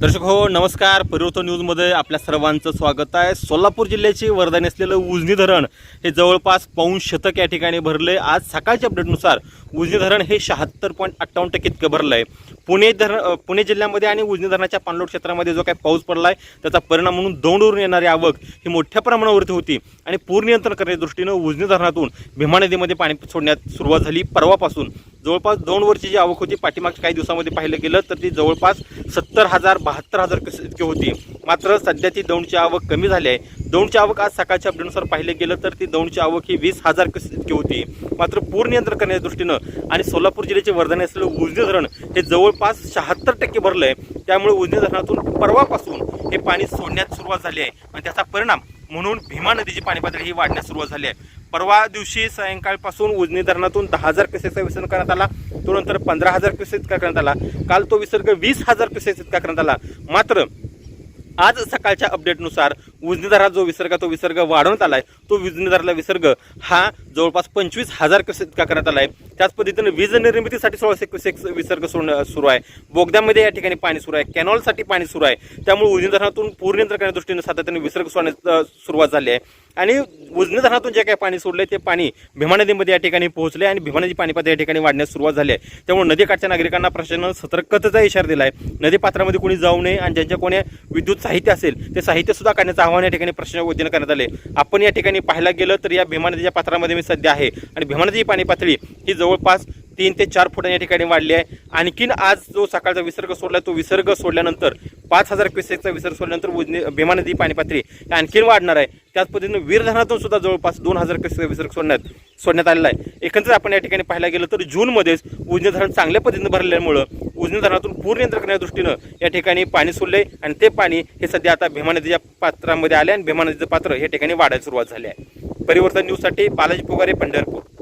दर्शक हो नमस्कार. परिवर्तन न्यूजमध्ये आपल्या सर्वांचं स्वागत आहे. सोलापूर जिल्ह्याची वरदानी असलेलं उजनी धरण हे जवळपास पाऊण शतक या ठिकाणी भरले आज सकाळच्या अपडेटनुसार उजनी धरण हे शहात्तर पॉईंट अठ्ठावन्न टक्के इतकं भरलं आहे पुणे धरण पुणे जिल्ह्यामध्ये आणि उजनी धरणाच्या पाणलोट क्षेत्रामध्ये जो काही पाऊस पडला आहे त्याचा परिणाम म्हणून दौंडवरून येणारी आवक ही मोठ्या प्रमाणावरती होती. आणि पूर नियंत्रण करण्याच्या दृष्टीनं उजनी धरणातून भीमा नदीमध्ये पाणी सोडण्यात सुरुवात झाली. परवापासून जवळपास दोन वर्षी जी आवक होती. पाठीमागच्या काही दिवसामध्ये पाहिलं गेलं तर ती जवळपास सत्तर हजार बहात्तर हजार कस- इतकी होती. मात्र सध्या ती दौंडची आवक कमी झाली आहे. दौंडची आवक आज सकाळच्या अपडेटनुसार पाहिलं गेलं तर ती दौंडची आवक ही वीस हजार कस इतकी होती. मात्र पूर नियंत्रण करण्याच्या दृष्टीनं आणि सोलापूर जिल्ह्याचे वर्धन असलेलं उजनी धरण हे जवळपास शहात्तर टक्के भरलं आहे त्यामुळे उजनी धरणातून परवापासून हे पाणी सोडण्यास सुरुवात झाली आहे. आणि त्याचा परिणाम म्हणून भीमा नदीची पाणी पातळी ही वाढण्यास सुरुवात झाली आहे. परवा दिवशी सायंकाळपासून उजनी धरणातून दहा हजार क्युसेसचा विसर्ग करण्यात आला. तो नंतर पंधरा हजार क्युसेस इतका करण्यात आला. काल तो विसर्ग वीस हजार क्युसेस इतका करण्यात आला. मात्र आज सकाळच्या अपडेटनुसार उजनी जो विसर्ग आहे, तो विसर्ग वाढवण्यात आलाय. तो उजनी विसर्ग हा जवळपास पंचवीस हजार क्युसेस इतका करण्यात आलाय. त्याच पद्धतीने वीज निर्मितीसाठी सोळाशे क्युसेक विसर्ग सोडणं सुरू आहे. बोगद्यामध्ये या ठिकाणी पाणी सुरू आहे. कॅनॉलसाठी पाणी सुरू आहे. त्यामुळे उजनी धरणातून पूर नियंत्रण करण्याच्या दृष्टीने सातत्याने विसर्ग सोडण्यास सुरुवात झाली आहे. आणि उजनी धरणातून जे काही पाणी सोडले ते पाणी भीमा नदीमध्ये या ठिकाणी पोहोचले आणि भीमा नदी पाणीपात या ठिकाणी वाढण्यास सुरुवात झाली आहे. त्यामुळे नदीकाठच्या नागरिकांना प्रशासनानं सतर्कतेचा इशारा दिला आहे नदीपात्रामध्ये कोणी जाऊ नये आणि ज्यांच्या कोणी विद्युत साहित्य असेल ते साहित्य सुद्धा काढण्याचा आव्हान या ठिकाणी प्रश्न वतीनं करण्यात आले. आपण या ठिकाणी पाहायला गेलं तर या भीमा नदीच्या पात्रामध्ये मी सध्या आहे. आणि भीमा नदीची पाणी पातळी ही जवळपास तीन ते चार फुटांनी या ठिकाणी वाढली आहे. आणखीन आज जो सकाळचा विसर्ग सोडला तो विसर्ग सोडल्यानंतर पाच हजार क्युसेकचा विसर्ग सोडल्यानंतर उजनी भीमा नदी पाणी पातळी आणखीन वाढणार आहे. त्याच पद्धतीने वीर धरणातून सुद्धा जवळपास दोन हजार क्युसेक विसर्ग सोडण्यात सोडण्यात आलेला आहे. एकंदरीत आपण या ठिकाणी पाहायला गेलं तर जूनमध्येच उजनी धरण चांगल्या पद्धतीनं भरल्यामुळं उजनी धरणातून पूर नियंत्रण करण्याच्या दृष्टीनं या ठिकाणी पाणी सोडले आणि ते पाणी हे सध्या आता भीमा नदीच्या पात्रामध्ये आले आणि भीमा नदीचं पात्र हे ठिकाणी वाढायला सुरुवात झाली आहे. परिवर्तन न्यूजसाठी बालाजी पुगारे पंढरपूर.